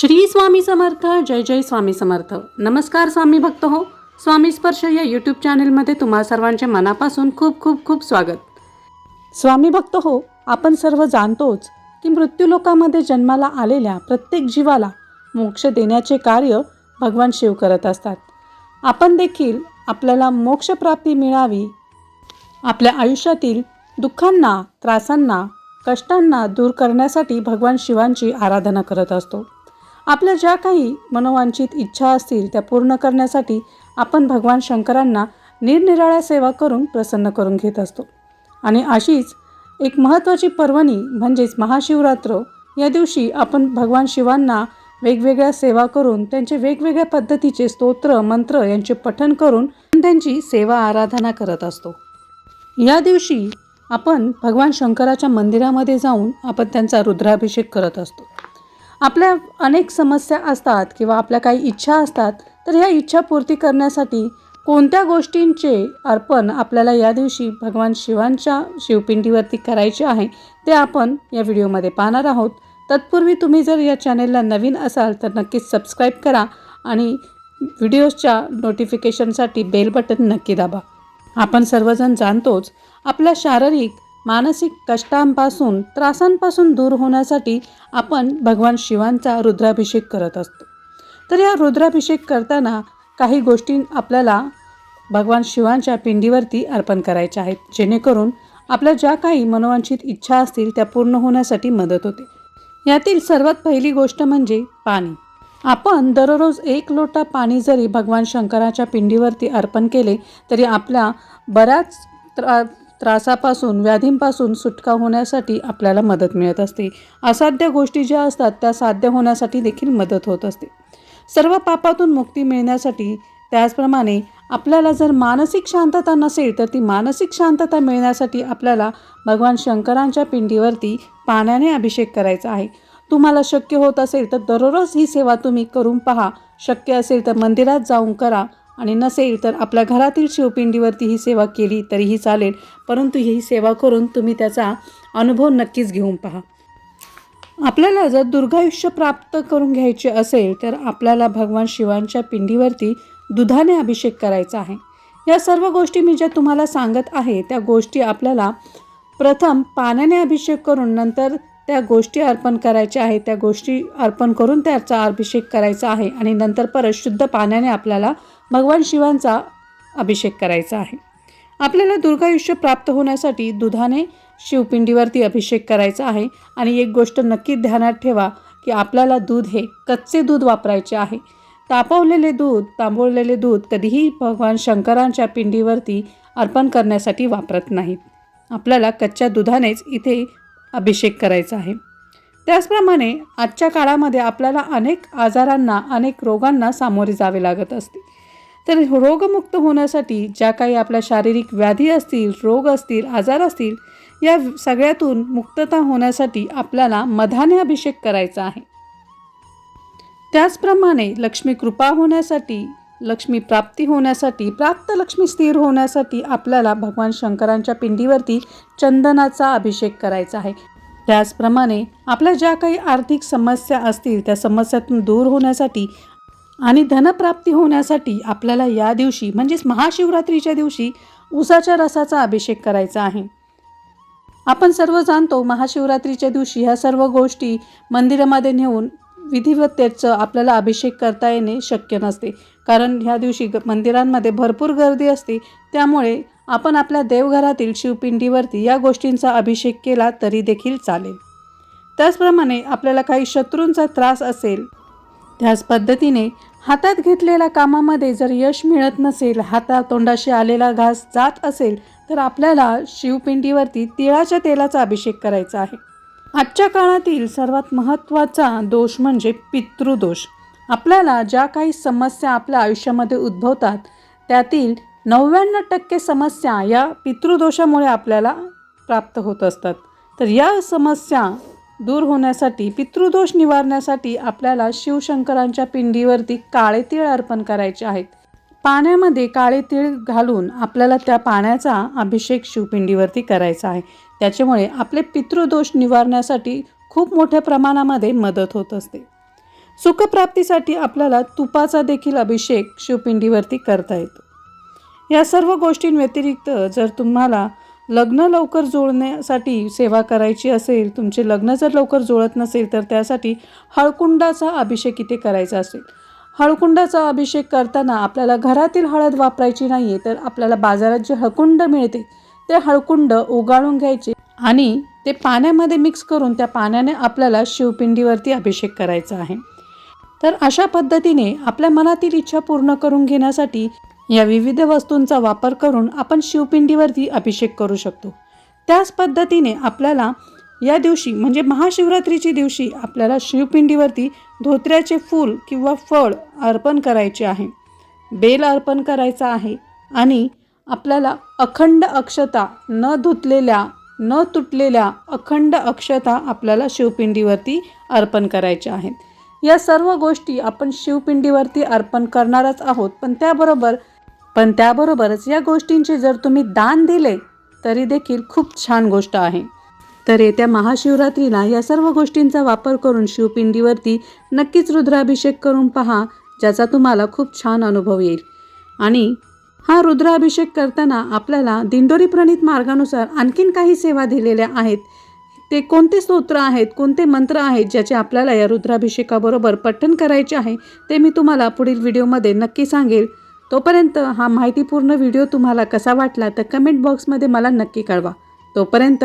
श्री स्वामी समर्थ जय जय स्वामी समर्थ. नमस्कार स्वामी भक्त हो. स्वामी स्पर्श या यूट्यूब चॅनेलमध्ये तुम्हा सर्वांचे मनापासून खूप खूप खूप स्वागत. स्वामी भक्त हो आपण सर्व जाणतोच की मृत्यूलोकामध्ये जन्माला आलेल्या प्रत्येक जीवाला मोक्ष देण्याचे कार्य भगवान शिव करत असतात. आपण देखील आपल्याला मोक्षप्राप्ती मिळावी. आपल्या आयुष्यातील दुःखांना त्रासांना कष्टांना दूर करण्यासाठी भगवान शिवांची आराधना करत असतो. आपल्या ज्या काही मनोवांछित इच्छा असतील त्या पूर्ण करण्यासाठी आपण भगवान शंकरांना निरनिराळ्या सेवा करून प्रसन्न करून घेत असतो. आणि अशीच एक महत्त्वाची पर्वणी म्हणजेच महाशिवरात्र या दिवशी आपण भगवान शिवांना वेगवेगळ्या सेवा करून त्यांचे वेगवेगळ्या पद्धतीचे स्तोत्र मंत्र यांचे पठन करून त्यांची सेवा आराधना करत असतो. या दिवशी आपण भगवान शंकराच्या मंदिरामध्ये जाऊन आपण त्यांचा रुद्राभिषेक करत असतो. आपल्या अनेक समस्या असतात किंवा आपल्या काही इच्छा असतात तर ह्या इच्छा पूर्ती करण्यासाठी कोणत्या गोष्टींचे अर्पण आपल्याला या दिवशी भगवान शिवांच्या शिवपिंडीवरती करायचे आहे ते आपण या व्हिडिओमध्ये पाहणार आहोत. तत्पूर्वी तुम्ही जर या चॅनेलला नवीन असाल तर नक्कीच सबस्क्राईब करा आणि व्हिडिओजच्या नोटिफिकेशनसाठी बेल बटन नक्की दाबा. आपण सर्वजण जाणतोच आपल्या शारीरिक मानसिक कष्टांपासून त्रासांपासून दूर होण्यासाठी आपण भगवान शिवांचा रुद्राभिषेक करत असतो. तर या रुद्राभिषेक करताना काही गोष्टी आपल्याला भगवान शिवांच्या पिंडीवरती अर्पण करायच्या आहेत जेणेकरून आपल्या ज्या काही मनोवांछित इच्छा असतील त्या पूर्ण होण्यासाठी मदत होते. यातील सर्वात पहिली गोष्ट म्हणजे पाणी. आपण दररोज एक लोटा पाणी जरी भगवान शंकराच्या पिंडीवरती अर्पण केले तरी आपल्या बऱ्याच त्रा त्रासापासून व्याधींपासून सुटका होण्यासाठी आपल्याला मदत मिळत असते. असाध्य गोष्टी ज्या असतात त्या साध्य होण्यासाठी देखील मदत होत असते. सर्व पापातून मुक्ती मिळण्यासाठी त्याचप्रमाणे आपल्याला जर मानसिक शांतता नसेल तर ती मानसिक शांतता मिळण्यासाठी आपल्याला भगवान शंकरांच्या पिंडीवरती पाण्याने अभिषेक करायचा आहे. तुम्हाला शक्य होत असेल तर दररोज ही सेवा तुम्ही करून पहा. शक्य असेल तर मंदिरात जाऊन करा. आणि नसेल तर आपल्या घरातील शिवपिंडीवरती ही सेवा केली तरीही चालेल. परंतु ही सेवा करून तुम्ही त्याचा अनुभव नक्कीच घेऊन पहा. आपल्याला जर दुर्गायुष्य प्राप्त करून घ्यायचे असेल तर आपल्याला भगवान शिवांच्या पिंडीवरती दुधाने अभिषेक करायचा आहे. या सर्व गोष्टी मी ज्या तुम्हाला सांगत आहे त्या गोष्टी आपल्याला प्रथम पाण्याने अभिषेक करून नंतर त्या गोष्टी अर्पण करायच्या आहेत त्या गोष्टी अर्पण करून त्याचा अभिषेक करायचा आहे आणि नंतर परत शुद्ध पाण्याने आपल्याला भगवान शिवांचा अभिषेक करायचा आहे. आपल्याला दुर्गायुष्य प्राप्त होण्यासाठी दुधाने शिवपिंडीवरती अभिषेक करायचा आहे आणि एक गोष्ट नक्की ध्यानात ठेवा की आपल्याला दूध हे कच्चे दूध वापरायचे आहे. तापवलेले दूध तांबवलेले दूध कधीही भगवान शंकरांच्या पिंडीवरती अर्पण करण्यासाठी वापरत नाहीत. आपल्याला कच्च्या दुधानेच इथे अभिषेक करायचा आहे. त्याचप्रमाणे आजच्या काळामध्ये आपल्याला अनेक आजारांना अनेक रोगांना सामोरे जावे लागत असते. तर रोगमुक्त होण्यासाठी ज्या काही आपल्या शारीरिक व्याधी असतील रोग असतील आजार असतील या सगळ्यातून मुक्तता होण्यासाठी आपल्याला मधाने अभिषेक करायचा आहे. त्याचप्रमाणे लक्ष्मी कृपा होण्यासाठी लक्ष्मी प्राप्ती होण्यासाठी प्राप्त लक्ष्मी स्थिर होण्यासाठी आपल्याला भगवान शंकरांच्या पिंडीवरती चंदनाचा अभिषेक करायचा आहे. त्याचप्रमाणे आपल्या ज्या काही आर्थिक समस्या असतील त्या समस्यातून दूर होण्यासाठी आणि धनप्राप्ती होण्यासाठी आपल्याला या दिवशी म्हणजेच महाशिवरात्रीच्या दिवशी उसाच्या रसाचा अभिषेक करायचा आहे. आपण सर्व जाणतो महाशिवरात्रीच्या दिवशी ह्या सर्व गोष्टी मंदिरामध्ये नेऊन विधिवत त्याचं आपल्याला अभिषेक करता येणे शक्य नसते. कारण ह्या दिवशी ग मंदिरांमध्ये भरपूर गर्दी असते. त्यामुळे आपण आपल्या देवघरातील शिवपिंडीवरती या गोष्टींचा अभिषेक केला तरी देखील चालेल. त्याचप्रमाणे आपल्याला काही शत्रूंचा त्रास असेल त्याच पद्धतीने हातात घेतलेल्या कामामध्ये जर यश मिळत नसेल हातातोंडाशी आलेला घास जात असेल तर आपल्याला शिवपिंडीवरती तिळाच्या तेलाचा अभिषेक करायचा आहे. आजच्या काळातील सर्वात महत्त्वाचा दोष म्हणजे पितृदोष. आपल्याला ज्या काही समस्या आपल्या आयुष्यामध्ये उद्भवतात त्यातील नव्याण्णव टक्के समस्या या पितृदोषामुळे आपल्याला प्राप्त होत असतात. तर या समस्या दूर होण्यासाठी पितृदोष निवारण्यासाठी आपल्याला शिवशंकरांच्या पिंडीवरती काळे तीळ अर्पण करायचे आहेत. पाण्यामध्ये काळे तीळ घालून आपल्याला त्या पाण्याचा अभिषेक शिवपिंडीवरती करायचा आहे. त्याच्यामुळे आपले पितृदोष निवारण्यासाठी खूप मोठ्या प्रमाणामध्ये मदत होत असते. सुखप्राप्तीसाठी आपल्याला तुपाचा देखील अभिषेक शिवपिंडीवरती करता येतो. या सर्व गोष्टींव्यतिरिक्त जर तुम्हाला लग्न लवकर जुळण्यासाठी सेवा करायची असेल तुमचे लग्न जर लवकर जुळत नसेल तर त्यासाठी हळकुंडाचा अभिषेक इथे करायचा असेल. हळकुंडाचा अभिषेक करताना आपल्याला घरातील हळद वापरायची नाही आहे तर आपल्याला बाजारात जे हळकुंड मिळते ते हळकुंड उगाळून घ्यायचे आणि ते पाण्यामध्ये मिक्स करून त्या पाण्याने आपल्याला शिवपिंडीवरती अभिषेक करायचा आहे. तर अशा पद्धतीने आपल्या मनातील इच्छा पूर्ण करून घेण्यासाठी या विविध वस्तूंचा वापर करून आपण शिवपिंडीवरती अभिषेक करू शकतो. त्याच पद्धतीने आपल्याला या दिवशी म्हणजे महाशिवरात्रीच्या दिवशी आपल्याला शिवपिंडीवरती धोत्र्याचे फूल किंवा फळ अर्पण करायचे आहे. बेल अर्पण करायचा आहे आणि आपल्याला अखंड अक्षता न धुतलेल्या न तुटलेल्या अखंड अक्षता आपल्याला शिवपिंडीवरती अर्पण करायच्या आहेत. या सर्व गोष्टी आपण शिवपिंडीवरती अर्पण करणारच आहोत. पण त्याबरोबर पण त्याबरोबरच या गोष्टींचे जर तुम्ही दान दिले तरी देखील खूप छान गोष्ट आहे. तर येत्या महाशिवरात्रीला या सर्व गोष्टींचा वापर करून शिवपिंडीवरती नक्कीच रुद्राभिषेक करून पहा ज्याचा तुम्हाला खूप छान अनुभव येईल. आणि हा रुद्राभिषेक करताना आपल्याला दिंडोरी प्रणित मार्गानुसार आणखीन काही सेवा दिलेल्या आहेत. ते कोणते स्तोत्र आहेत कोणते मंत्र आहेत ज्याचे आपल्याला या रुद्राभिषेकाबरोबर पठण करायचे आहे ते मी तुम्हाला पुढील व्हिडिओमध्ये नक्की सांगेल. तोपर्यंत हा माहितीपूर्ण व्हिडिओ तुम्हाला कसा वाटला तर कमेंट बॉक्समध्ये मला नक्की कळवा. तोपर्यंत